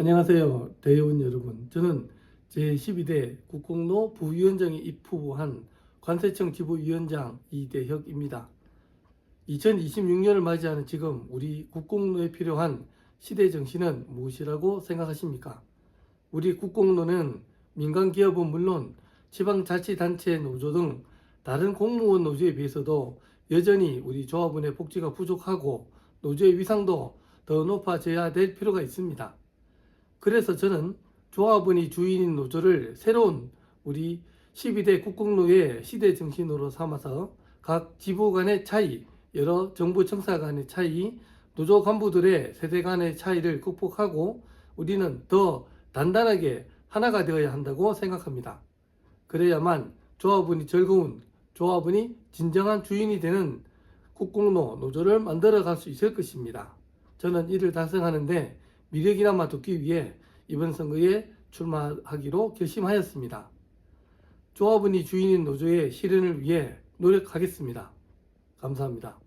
안녕하세요. 대의원 여러분. 저는 제12대 국공로 부위원장에 입후보한 관세청 지부위원장 이대혁입니다. 2026년을 맞이하는 지금 우리 국공로에 필요한 시대 정신은 무엇이라고 생각하십니까? 우리 국공로는 민간 기업은 물론 지방자치단체 노조 등 다른 공무원 노조에 비해서도 여전히 우리 조합원의 복지가 부족하고 노조의 위상도 더 높아져야 될 필요가 있습니다. 그래서 저는 조합원이 주인인 노조를 새로운 우리 12대 국공로의 시대 정신으로 삼아서 각 지부 간의 차이, 여러 정부 청사 간의 차이, 노조 간부들의 세대 간의 차이를 극복하고 우리는 더 단단하게 하나가 되어야 한다고 생각합니다. 그래야만 조합원이 즐거운 조합원이 진정한 주인이 되는 국공로 노조를 만들어 갈 수 있을 것입니다. 저는 이를 달성하는데 미력이나마 돕기 위해 이번 선거에 출마하기로 결심하였습니다. 조합원이 주인인 노조의 실현을 위해 노력하겠습니다. 감사합니다.